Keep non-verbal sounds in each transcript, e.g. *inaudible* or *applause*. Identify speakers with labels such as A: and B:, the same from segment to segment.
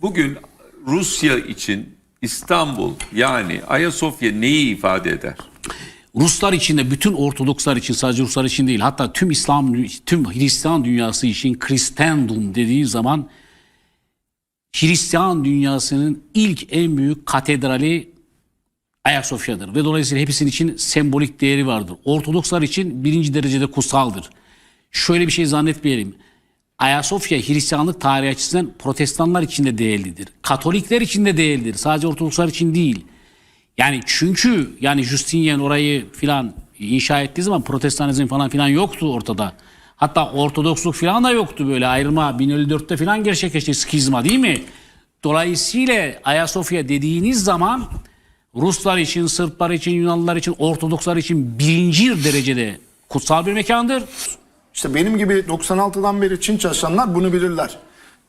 A: Bugün Rusya için İstanbul yani Ayasofya neyi ifade eder?
B: Ruslar için de bütün Ortodokslar için sadece Ruslar için değil hatta tüm İslam tüm Hristiyan dünyası için Christendom dediği zaman Hristiyan dünyasının ilk en büyük katedrali Ayasofya'dır ve dolayısıyla hepsinin için sembolik değeri vardır. Ortodokslar için birinci derecede kutsaldır. Şöyle bir şey zannetmeyelim. Ayasofya Hristiyanlık tarihi açısından protestanlar için de değerlidir. Katolikler için de değerlidir. Sadece Ortodokslar için değil. Yani çünkü yani Justinian orayı filan inşa ettiği zaman protestanizm falan filan yoktu ortada. Hatta Ortodoksluk filan da yoktu böyle ayrılma 1054'te filan gerçekleşti skizma değil mi? Dolayısıyla Ayasofya dediğiniz zaman Ruslar için, Sırplar için, Yunanlılar için, Ortodokslar için birinci derecede kutsal bir mekandır.
C: İşte benim gibi 96'dan beri Çin çalışanlar bunu bilirler.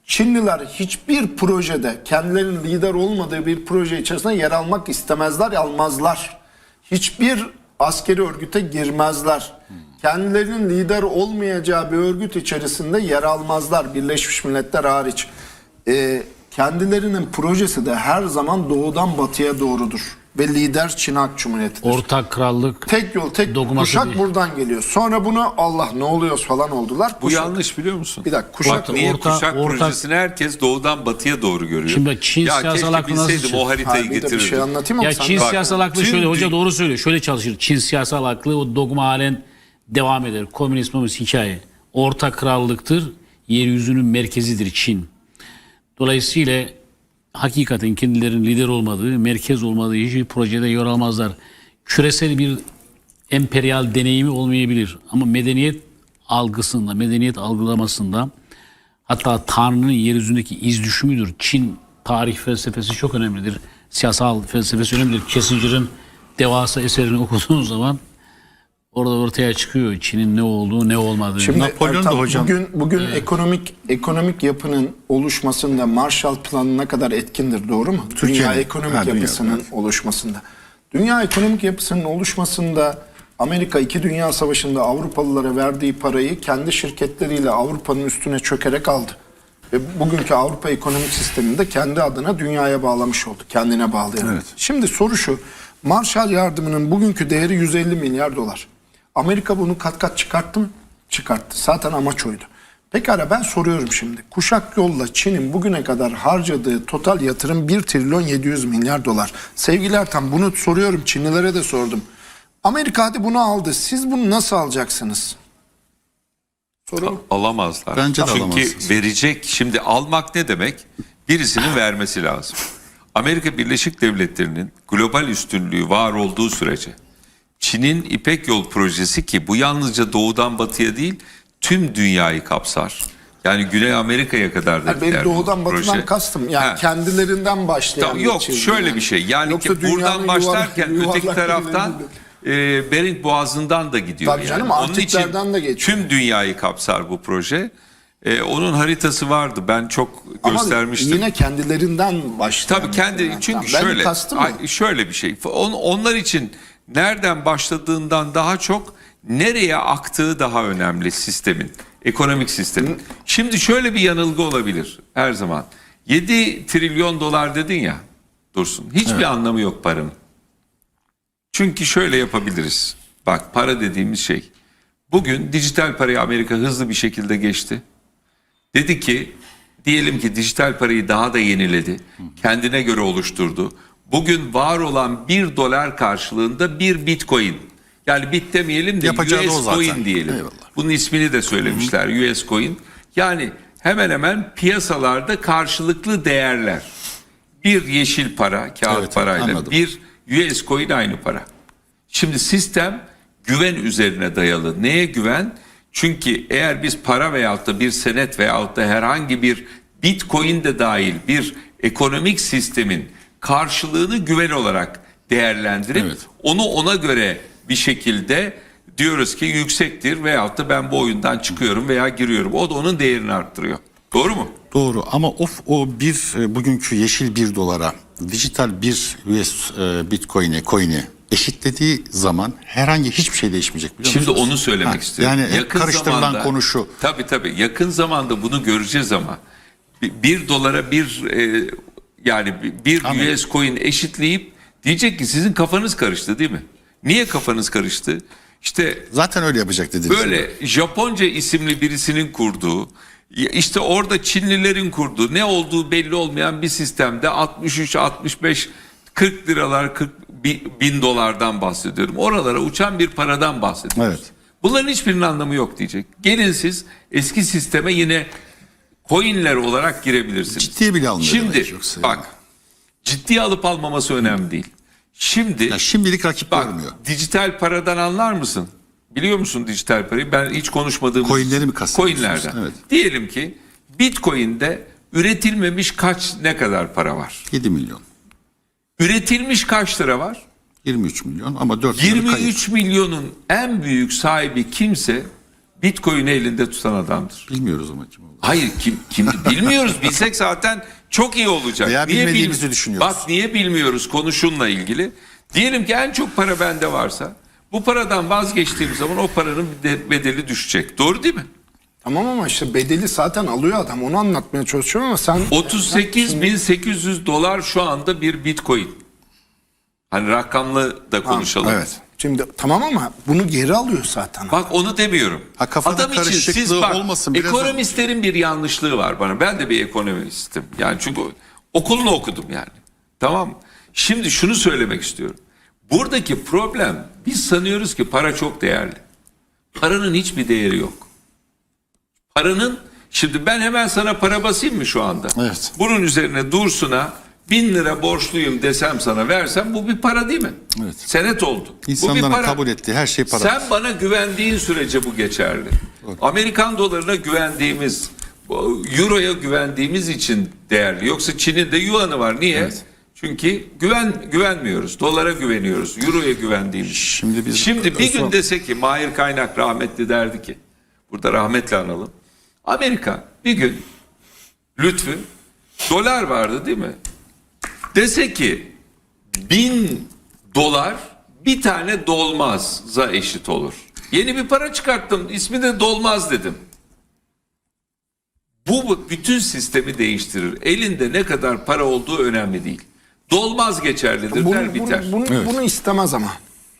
C: Çinliler hiçbir projede kendilerinin lider olmadığı bir proje içerisinde yer almak istemezler, almazlar. Hiçbir askeri örgüte girmezler. Kendilerinin lider olmayacağı bir örgüt içerisinde yer almazlar. Birleşmiş Milletler hariç. Ee, kendilerinin projesi de her zaman doğudan batıya doğrudur. Ve lider Çin Halk Cumhuriyeti'dir.
B: Ortak krallık.
C: Tek yol, tek
B: Dogması
C: kuşak
B: değil.
C: buradan geliyor. Sonra bunu Allah ne oluyoruz falan oldular.
A: Bu
C: Kuşak-
A: yanlış biliyor musun?
C: Bir dakika, kuşak-
A: Bak niye
B: Orta-
A: kuşak
B: orta-
A: projesini herkes doğudan batıya doğru görüyor.
B: Şimdi Çin
A: ya
B: siyasal hakkı nasıl
A: bilseydim
B: çıkıyor?
A: o haritayı
C: Ha, bir de bir
A: getirirdim.
C: şey anlatayım
B: Ya Çin
C: bak-
B: siyasal aklı şöyle hoca
A: dü-
B: doğru söylüyor. Şöyle çalışır. Çin siyasal aklı o dogma halen devam eder. Komünist komünist hikaye. Orta krallıktır. Yeryüzünün merkezidir Çin. Dolayısıyla hakikaten kendilerinin lider olmadığı, merkez olmadığı hiçbir projede yer almazlar. Küresel bir emperyal deneyimi olmayabilir. Ama medeniyet algısında, medeniyet algılamasında hatta Tanrı'nın yeryüzündeki iz düşümüdür. Çin tarih felsefesi çok önemlidir. Siyasal felsefesi önemlidir. Kissinger'ın devasa eserini *laughs* okuduğun zaman orada ortaya çıkıyor Çin'in ne olduğu, ne olmadığı.
C: Şimdi
D: Napolyon da hocam.
C: Bugün bugün ekonomik ekonomik yapının oluşmasında Marshall Planı ne kadar etkindir doğru mu? Dünya
D: Türkiye'nin.
C: ekonomik
D: Ha, dünya,
C: yapısının oluşmasında. Dünya ekonomik yapısının oluşmasında Amerika iki Dünya Savaşı'nda Avrupalılara verdiği parayı kendi şirketleriyle Avrupa'nın üstüne çökerek aldı. Ve bugünkü Avrupa ekonomik sisteminde kendi adına dünyaya bağlamış oldu. Kendine bağlayarak.
D: Evet.
C: Şimdi soru şu. Marshall yardımının bugünkü değeri 150 milyar dolar. Amerika bunu kat kat çıkarttı mı? Çıkarttı. Zaten amaç oydu. Pekala ben soruyorum şimdi. Kuşak yolla Çin'in bugüne kadar harcadığı total yatırım 1 trilyon 700 milyar dolar. Sevgili Ertan bunu soruyorum Çinlilere de sordum. Amerika hadi bunu aldı. Siz bunu nasıl alacaksınız? Soru
A: Alamazlar.
D: Bence de
A: Çünkü
D: alamazsınız.
A: verecek. Şimdi almak ne demek? Birisinin vermesi lazım. Amerika Birleşik Devletleri'nin global üstünlüğü var olduğu sürece Çin'in İpek Yol projesi ki bu yalnızca doğudan batıya değil tüm dünyayı kapsar. Yani Güney Amerika'ya kadar da
C: Yani
A: gider
C: doğudan batıdan
A: proje.
C: kastım. Yani
A: Ha.
C: kendilerinden başlayan
A: Tamam,
C: bir
A: yok
C: çizgi
A: şöyle
C: yani.
A: bir şey. Yani
C: Yoksa
A: ki buradan başlarken
C: yuvarlak-
A: öteki taraftan e, Bering Boğazı'ndan da gidiyor.
C: Tabii canım,
A: yani. Onun için
C: de geçiyor.
A: Tüm dünyayı kapsar bu proje. E, onun haritası vardı. Ben çok
C: Ama
A: göstermiştim.
C: yine kendilerinden başlayan.
A: Tabii kendi
C: yani.
A: çünkü
C: ben
A: şöyle ay- şöyle bir şey. On, onlar için nereden başladığından daha çok nereye aktığı daha önemli sistemin. Ekonomik sistemin. Şimdi şöyle bir yanılgı olabilir her zaman. 7 trilyon dolar dedin ya Dursun. Hiçbir anlamı yok paranın. Çünkü şöyle yapabiliriz. Bak para dediğimiz şey. Bugün dijital parayı Amerika hızlı bir şekilde geçti. Dedi ki diyelim ki dijital parayı daha da yeniledi. Kendine göre oluşturdu. Bugün var olan bir dolar karşılığında bir bitcoin. Yani bit demeyelim de
D: Yapacağı
A: US coin diyelim.
D: Eyvallah.
A: Bunun ismini de söylemişler US coin. Yani hemen hemen piyasalarda karşılıklı değerler. Bir yeşil para, kağıt
D: Evet,
A: parayla
D: anladım.
A: bir US coin aynı para. Şimdi sistem güven üzerine dayalı. Neye güven? Çünkü eğer biz para veyahut da bir senet veyahut da herhangi bir bitcoin de dahil bir ekonomik sistemin karşılığını güven olarak değerlendirip
D: Evet.
A: onu ona göre bir şekilde diyoruz ki yüksektir veyahut da ben bu oyundan çıkıyorum veya giriyorum. O da onun değerini arttırıyor. Doğru mu?
D: Doğru ama of o bir e, bugünkü yeşil bir dolara dijital bir US e, bitcoin'i coin'i eşitlediği zaman herhangi hiçbir şey değişmeyecek biliyor
A: Şimdi
D: musunuz?
A: onu söylemek
D: Ha,
A: istiyorum.
D: Yani hep karıştırılan konu şu.
A: Tabii tabii yakın zamanda bunu göreceğiz ama bir dolara bir e, yani bir-
D: Anladım.
A: US coin eşitleyip diyecek ki sizin kafanız karıştı değil mi? Niye kafanız karıştı? İşte
D: Zaten öyle yapacak dediniz.
A: böyle Japonca isimli birisinin kurduğu işte orada Çinlilerin kurduğu ne olduğu belli olmayan bir sistemde 63 65 40 liralar 40 bi- bin dolardan bahsediyorum. Oralara uçan bir paradan bahsediyoruz.
D: Evet.
A: Bunların hiçbirinin anlamı yok diyecek. Gelin siz eski sisteme yine coinler olarak girebilirsiniz.
D: Ciddiye bile almıyor
A: Şimdi
D: yoksa
A: bak
D: yani.
A: ciddiye alıp almaması önemli değil. Şimdi
D: Ya şimdilik rakip
A: Bak
D: görmüyor.
A: dijital paradan anlar mısın? Biliyor musun dijital parayı? Ben hiç konuşmadığım
D: Coinleri mi?
A: Coinlerden.
D: Evet.
A: Diyelim ki Bitcoin'de üretilmemiş kaç ne kadar para var?
D: 7 milyon.
A: Üretilmiş kaç lira var?
D: 23 milyon ama 4 milyon
A: 23 milyonun en büyük sahibi kimse Bitcoin'i elinde tutan adamdır.
D: Bilmiyoruz ama kim oldu.
A: Hayır kim kim bilmiyoruz *laughs* bilsek zaten çok iyi olacak.
D: Veya
A: Niye
D: bilmediğimizi
A: bil-
D: düşünüyoruz.
A: Bak niye bilmiyoruz konu şunla ilgili. Diyelim ki en çok para bende varsa bu paradan vazgeçtiğim zaman o paranın de- bedeli düşecek. Doğru değil mi?
C: Tamam ama işte bedeli zaten alıyor adam. Onu anlatmaya çalışıyorum ama sen
A: 38.800 dolar şu anda bir bitcoin. Hani rakamlı da konuşalım.
C: Evet. Şimdi tamam ama bunu geri alıyor zaten.
A: Bak onu demiyorum.
D: Ha, kafada
A: Adam için siz bak
D: olmasın, biraz-
A: ekonomistlerin bir yanlışlığı var bana. Ben de bir ekonomistim. Yani çünkü okulunu okudum yani. Tamam? Şimdi şunu söylemek istiyorum. Buradaki problem biz sanıyoruz ki para çok değerli. Paranın hiçbir değeri yok. Paranın şimdi ben hemen sana para basayım mı şu anda?
D: Evet.
A: Bunun üzerine Dursun'a bin lira borçluyum desem sana versem bu bir para değil mi?
D: Evet.
A: Senet oldu. bu bir
D: İnsanların kabul ettiği her şey para.
A: Sen bana güvendiğin sürece bu geçerli. Amerikan dolarına güvendiğimiz, Euro'ya güvendiğimiz için değerli. Yoksa Çin'in de yuanı var. Niye? Çünkü güven güvenmiyoruz. Dolara güveniyoruz. Euro'ya güvendiğimiz.
D: Şimdi biz-
A: Şimdi bir gün dese ki Mahir Kaynak rahmetli derdi ki burada rahmetle analım. Amerika bir gün Lütfü dolar vardı değil mi? Dese ki bin dolar bir tane dolmazza eşit olur. Yeni bir para çıkarttım. ismi de dolmaz dedim. Bu bu bütün sistemi değiştirir. Elinde ne kadar para olduğu önemli değil. Dolmaz geçerlidir
C: bunu,
A: der biter.
C: bunu, bunu, bunu istemez ama.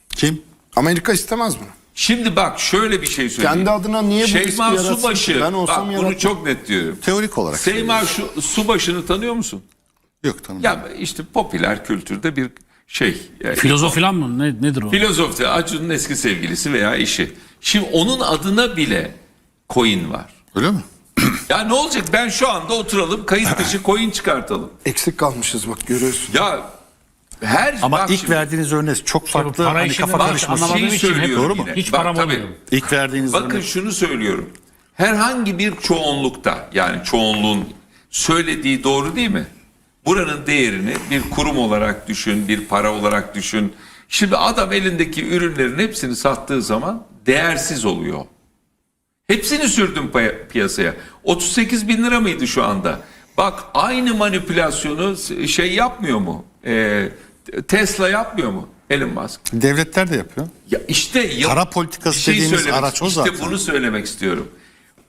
D: Kim?
C: Amerika istemez bunu.
A: Şimdi bak şöyle bir şey söyleyeyim.
C: Kendi adına niye bu riski
A: Şeyma
C: yaratsın?
A: Subaşı.
C: Ben olsam
A: bak bunu
C: yaratmam.
A: çok net diyorum.
D: Teorik olarak.
A: Şeyma Subaşı'nı tanıyor musun?
D: Yok tanımıyorum.
A: Ya işte popüler kültürde bir şey. yani
B: Filozof falan mı? Ne, nedir o?
A: Filozof da Acun'un eski sevgilisi veya eşi. Şimdi onun adına bile coin var.
D: Öyle mi?
A: Ya ne olacak ben şu anda oturalım kayıt dışı *laughs* coin çıkartalım.
C: Eksik kalmışız bak görüyorsun.
A: Ya her
D: Ama
A: bak
D: ilk
A: şimdi,
D: verdiğiniz örnek çok farklı.
B: para
D: hani
B: işini
D: kafa
B: bak,
D: karışması.
B: anlamadım.
A: şeyi
B: için hep
A: söylüyorum
D: doğru mu?
A: yine.
B: Hiç
A: Bak,
B: param
A: tabii.
B: olmuyor.
D: İlk verdiğiniz
A: Bakın
D: örnek.
A: şunu söylüyorum. Herhangi bir çoğunlukta yani çoğunluğun söylediği doğru değil mi? Buranın değerini bir kurum olarak düşün, bir para olarak düşün. Şimdi adam elindeki ürünlerin hepsini sattığı zaman değersiz oluyor. Hepsini sürdüm piyasaya. 38 bin lira mıydı şu anda? Bak aynı manipülasyonu şey yapmıyor mu? Ee, Tesla yapmıyor mu? Elon Musk.
D: Devletler de yapıyor.
A: Ya işte yap-
D: Para politikası
A: şey
D: dediğimiz araç o
A: işte
D: zaten.
A: bunu söylemek istiyorum.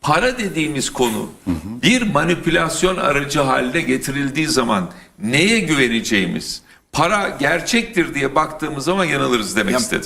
A: Para dediğimiz konu bir manipülasyon aracı haline getirildiği zaman neye güveneceğimiz, para gerçektir diye baktığımız zaman yanılırız demek
C: Ya
A: istedim.